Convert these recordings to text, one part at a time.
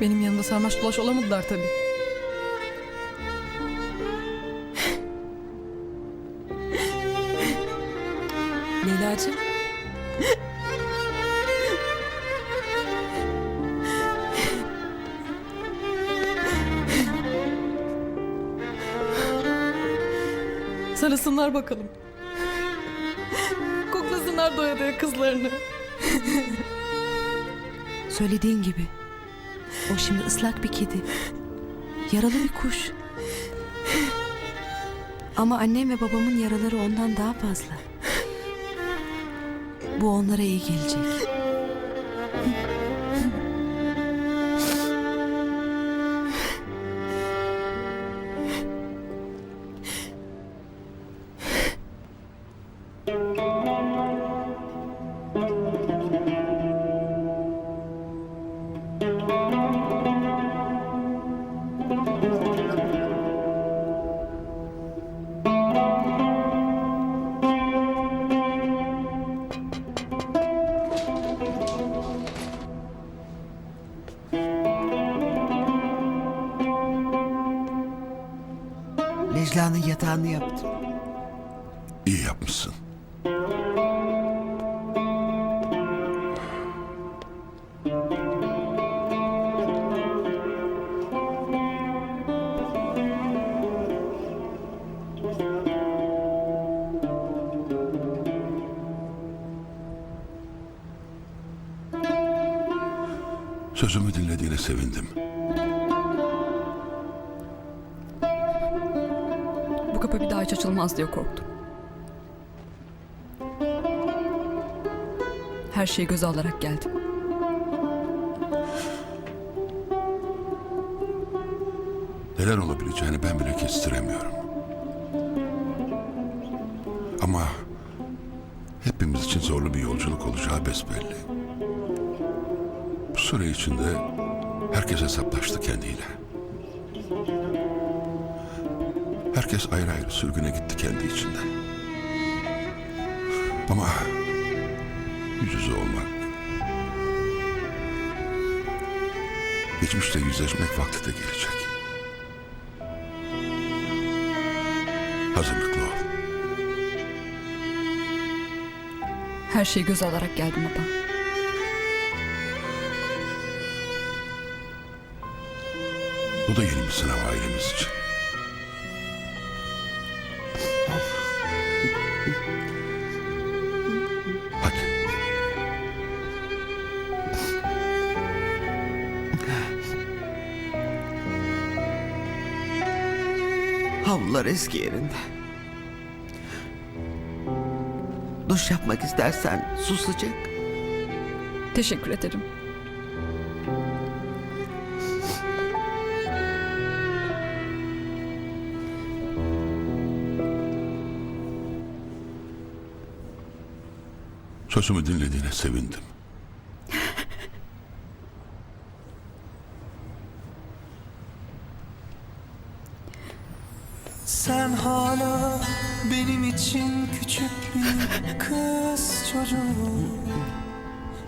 Benim yanımda sarmaş dolaş olamadılar tabii. Leyla'cığım. Sarılsınlar bakalım. Koklasınlar doya doya kızlarını. Söylediğin gibi. O şimdi ıslak bir kedi. Yaralı bir kuş. Ama annem ve babamın yaraları ondan daha fazla. Bu onlara iyi gelecek. Necla'nın yatağını yaptım. İyi yapmışsın. Sözümü dinlediğine sevindim. Bu kapı bir daha hiç açılmaz diye korktum. Her şeyi göze alarak geldim. Neler olabileceğini ben bile kestiremiyorum. Ama hepimiz için zorlu bir yolculuk olacağı besbelli. Süre içinde herkes hesaplaştı kendiyle. Herkes ayrı ayrı sürgüne gitti kendi içinden. Ama yüz yüze olmak, geçmişte yüzleşmek vakti de gelecek. Hazırlıklı ol. Her şeyi göze alarak geldim baba. Bu da yeni bir sınav ailemiz için. Hadi. Havlular eski yerinde. Duş yapmak istersen su sıcak. Teşekkür ederim. Sözümü dinlediğine sevindim. Sen hala benim için küçük bir kız çocuğu.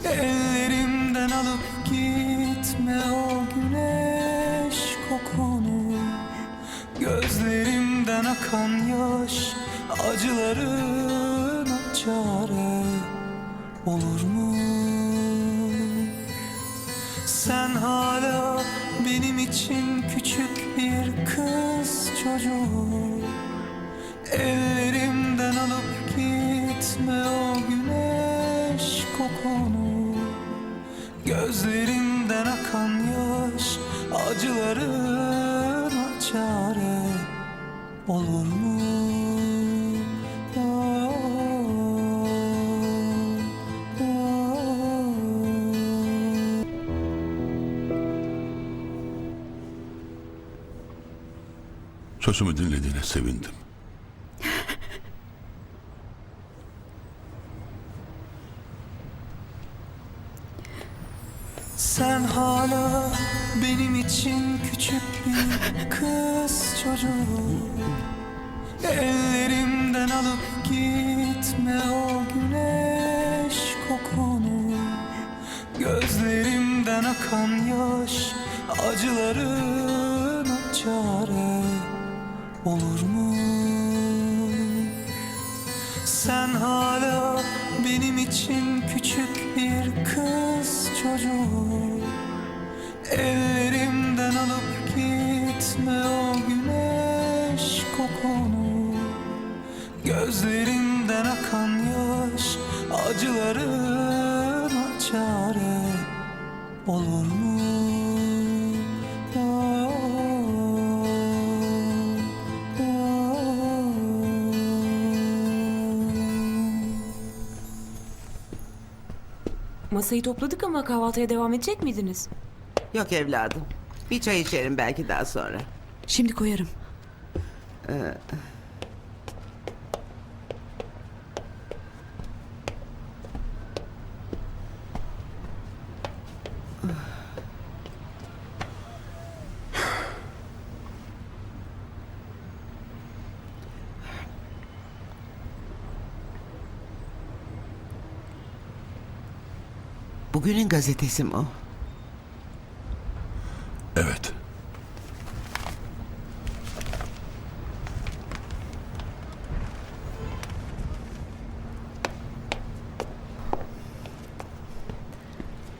Ellerimden alıp gitme o güneş kokunu. Gözlerimden akan yaş acılarına çare olur mu? Sen hala benim için küçük bir kız çocuğu Ellerimden alıp gitme o güneş kokunu Gözlerimden akan yaş acılarına çare olur mu? Sözümü dinlediğine sevindim. Sen hala benim için küçük bir kız çocuğu. Ellerimden alıp gitme o güneş kokunu. Gözlerimden akan yaş acılarına çare olur mu? Sen hala benim için küçük bir kız çocuğu Ellerimden alıp gitme o güneş kokunu Gözlerimden akan yaş acılarına çare olur mu? Masayı topladık ama kahvaltıya devam edecek miydiniz? Yok evladım. Bir çay içerim belki daha sonra. Şimdi koyarım. Bugünün gazetesi mi o? Evet.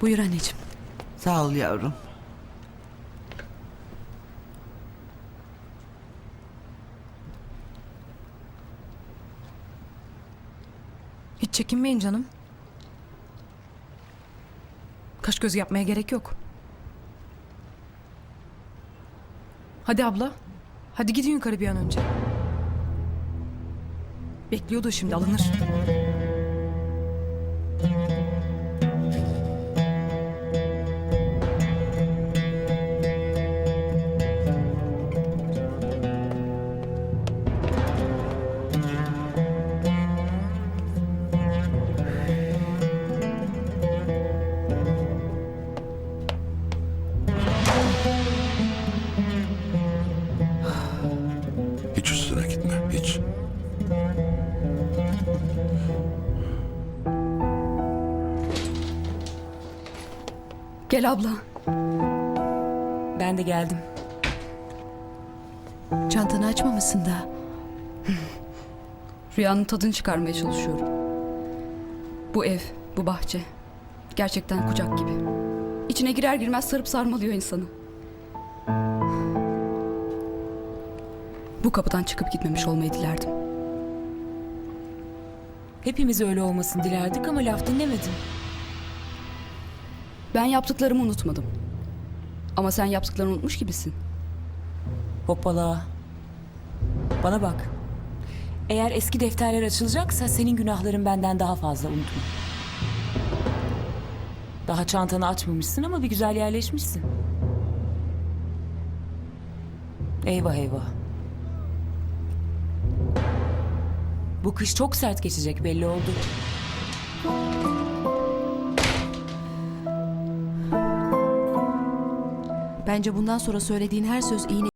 Buyur anneciğim. Sağ ol yavrum. Hiç çekinmeyin canım. Kaş göz yapmaya gerek yok. Hadi abla. Hadi gidin yukarı bir an önce. Bekliyordu şimdi alınır. Gel abla. Ben de geldim. Çantanı açmamışsın da. Rüyanın tadını çıkarmaya çalışıyorum. Bu ev, bu bahçe. Gerçekten kucak gibi. İçine girer girmez sarıp sarmalıyor insanı. Bu kapıdan çıkıp gitmemiş olmayı dilerdim. Hepimiz öyle olmasını dilerdik ama laf dinlemedin. Ben yaptıklarımı unutmadım. Ama sen yaptıklarını unutmuş gibisin. Hoppala. Bana bak. Eğer eski defterler açılacaksa senin günahların benden daha fazla unutma. Daha çantanı açmamışsın ama bir güzel yerleşmişsin. Eyvah eyvah. Bu kış çok sert geçecek belli oldu. Bence bundan sonra söylediğin her söz iğne